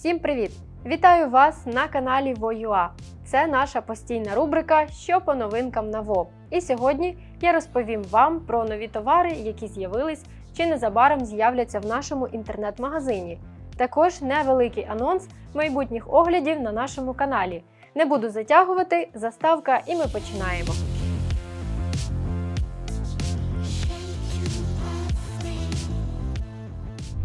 Всім привіт! Вітаю вас на каналі Воюа. Це наша постійна рубрика Що по новинкам на ВО. І сьогодні я розповім вам про нові товари, які з'явились чи незабаром з'являться в нашому інтернет-магазині. Також невеликий анонс майбутніх оглядів на нашому каналі. Не буду затягувати, заставка, і ми починаємо.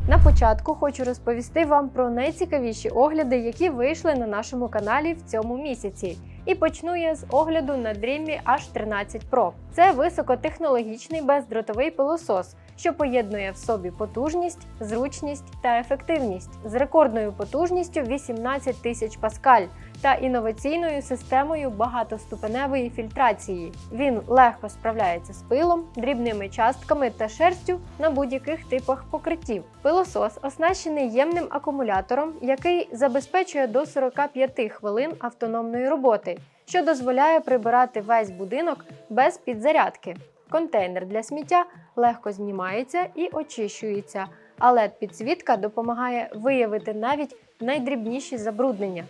На початку хочу розповісти вам про найцікавіші огляди, які вийшли на нашому каналі в цьому місяці. І почну я з огляду на Dreamy H13 Pro. Це високотехнологічний бездротовий пилосос, що поєднує в собі потужність, зручність та ефективність з рекордною потужністю 18 тисяч паскаль та інноваційною системою багатоступеневої фільтрації. Він легко справляється з пилом, дрібними частками та шерстю на будь-яких типах покриттів. Пилосос оснащений ємним акумулятором, який забезпечує до 45 хвилин автономної роботи, що дозволяє прибирати весь будинок без підзарядки. Контейнер для сміття легко знімається і очищується, а led підсвітка допомагає виявити навіть найдрібніші забруднення.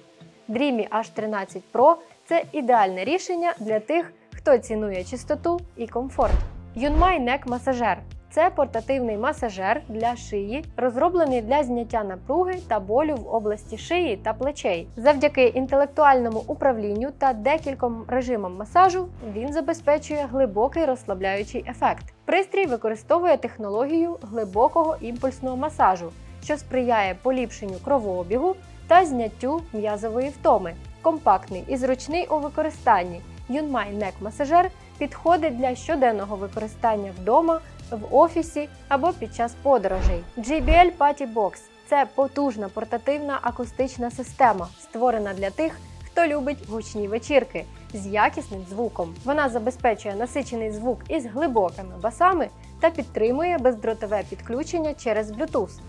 Dreamy H13 Pro це ідеальне рішення для тих, хто цінує чистоту і комфорт. Yunmai Neck масажер це портативний масажер для шиї, розроблений для зняття напруги та болю в області шиї та плечей. Завдяки інтелектуальному управлінню та декільком режимам масажу він забезпечує глибокий розслабляючий ефект. Пристрій використовує технологію глибокого імпульсного масажу, що сприяє поліпшенню кровообігу та зняттю м'язової втоми. Компактний і зручний у використанні. Yunmai Neck масажер підходить для щоденного використання вдома, в офісі або під час подорожей. JBL Party Box – це потужна портативна акустична система, створена для тих, хто любить гучні вечірки з якісним звуком. Вона забезпечує насичений звук із глибокими басами та підтримує бездротове підключення через Bluetooth.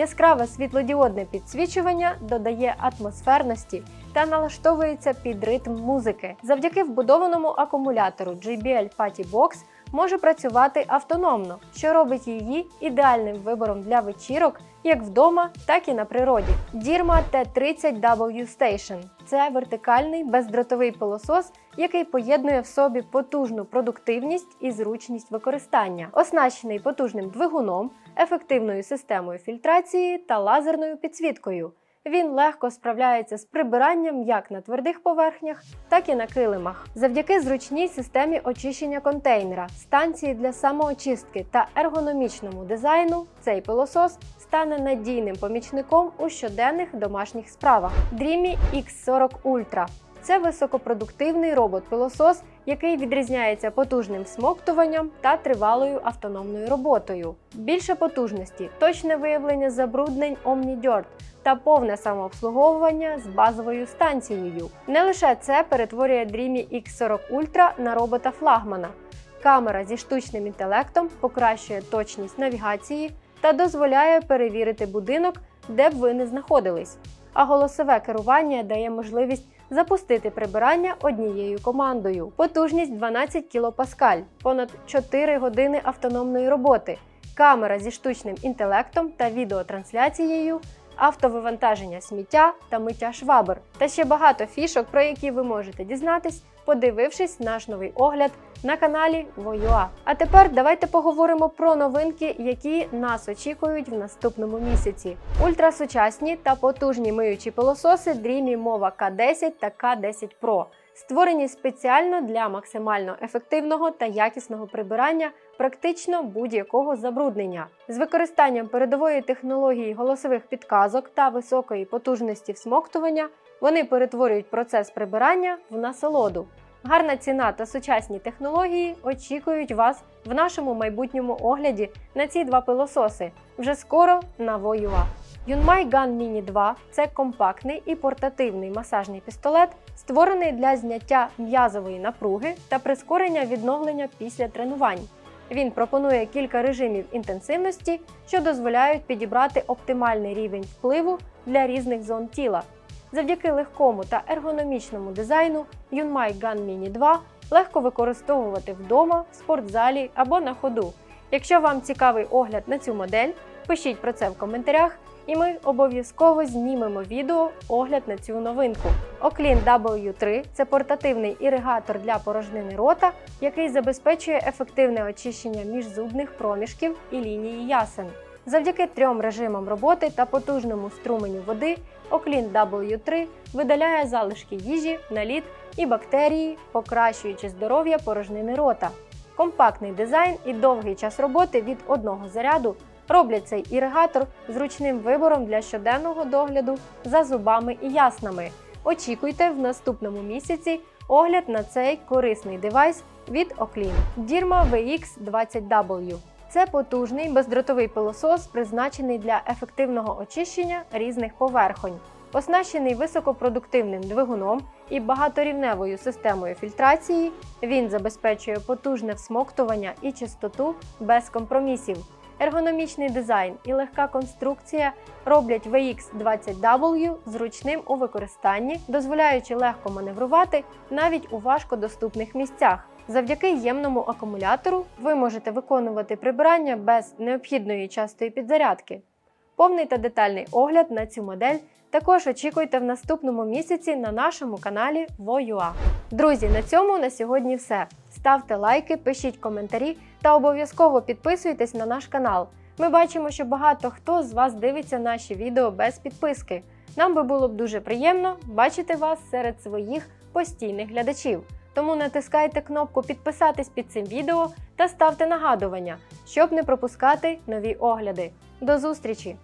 Яскраве світлодіодне підсвічування додає атмосферності та налаштовується під ритм музики. Завдяки вбудованому акумулятору JBL Party Box може працювати автономно, що робить її ідеальним вибором для вечірок як вдома, так і на природі. Dirma T30W Station це вертикальний бездротовий пилосос, який поєднує в собі потужну продуктивність і зручність використання, оснащений потужним двигуном, ефективною системою фільтрації та лазерною підсвіткою. Він легко справляється з прибиранням як на твердих поверхнях, так і на килимах. Завдяки зручній системі очищення контейнера, станції для самоочистки та ергономічному дизайну цей пилосос стане надійним помічником у щоденних домашніх справах. Dreamy X40 Ultra це високопродуктивний робот-пилосос, який відрізняється потужним смоктуванням та тривалою автономною роботою. Більше потужності, точне виявлення забруднень OmniDirt та повне самообслуговування з базовою станцією. Не лише це перетворює Dreamy X40 Ultra на робота флагмана. Камера зі штучним інтелектом покращує точність навігації та дозволяє перевірити будинок, де б ви не знаходились. А голосове керування дає можливість запустити прибирання однією командою. Потужність 12 кілопаскаль, понад 4 години автономної роботи, камера зі штучним інтелектом та відеотрансляцією, автовивантаження сміття та миття швабр. Та ще багато фішок, про які ви можете дізнатись, подивившись наш новий огляд на каналі Воюа. А тепер давайте поговоримо про новинки, які нас очікують в наступному місяці. Ультрасучасні та потужні миючі пилососи Dreamy Mova K10 та K10 Pro. Створені спеціально для максимально ефективного та якісного прибирання практично будь-якого забруднення. З використанням передової технології голосових підказок та високої потужності всмоктування вони перетворюють процес прибирання в насолоду. Гарна ціна та сучасні технології очікують вас в нашому майбутньому огляді на ці два пилососи вже скоро на Воюа. Yunmai Gun Mini 2 це компактний і портативний масажний пістолет, створений для зняття м'язової напруги та прискорення відновлення після тренувань. Він пропонує кілька режимів інтенсивності, що дозволяють підібрати оптимальний рівень впливу для різних зон тіла. Завдяки легкому та ергономічному дизайну Yunmai Gun Mini 2 легко використовувати вдома, в спортзалі або на ходу. Якщо вам цікавий огляд на цю модель, пишіть про це в коментарях і ми обов'язково знімемо відео огляд на цю новинку. Оклін W3 це портативний іригатор для порожнини рота, який забезпечує ефективне очищення міжзубних проміжків і лінії ясен. Завдяки трьом режимам роботи та потужному струменю води Оклін W3 видаляє залишки їжі, наліт і бактерії, покращуючи здоров'я порожнини рота. Компактний дизайн і довгий час роботи від одного заряду роблять цей іригатор зручним вибором для щоденного догляду за зубами і яснами. Очікуйте в наступному місяці огляд на цей корисний девайс від Оклін Dirma VX20W. Це потужний бездротовий пилосос, призначений для ефективного очищення різних поверхонь. Оснащений високопродуктивним двигуном і багаторівневою системою фільтрації, він забезпечує потужне всмоктування і чистоту без компромісів. Ергономічний дизайн і легка конструкція роблять VX20W зручним у використанні, дозволяючи легко маневрувати навіть у важкодоступних місцях. Завдяки ємному акумулятору ви можете виконувати прибирання без необхідної частої підзарядки. Повний та детальний огляд на цю модель також очікуйте в наступному місяці на нашому каналі Voua. Друзі, на цьому на сьогодні все. Ставте лайки, пишіть коментарі та обов'язково підписуйтесь на наш канал. Ми бачимо, що багато хто з вас дивиться наші відео без підписки. Нам би було б дуже приємно бачити вас серед своїх постійних глядачів. Тому натискайте кнопку підписатись під цим відео та ставте нагадування, щоб не пропускати нові огляди. До зустрічі!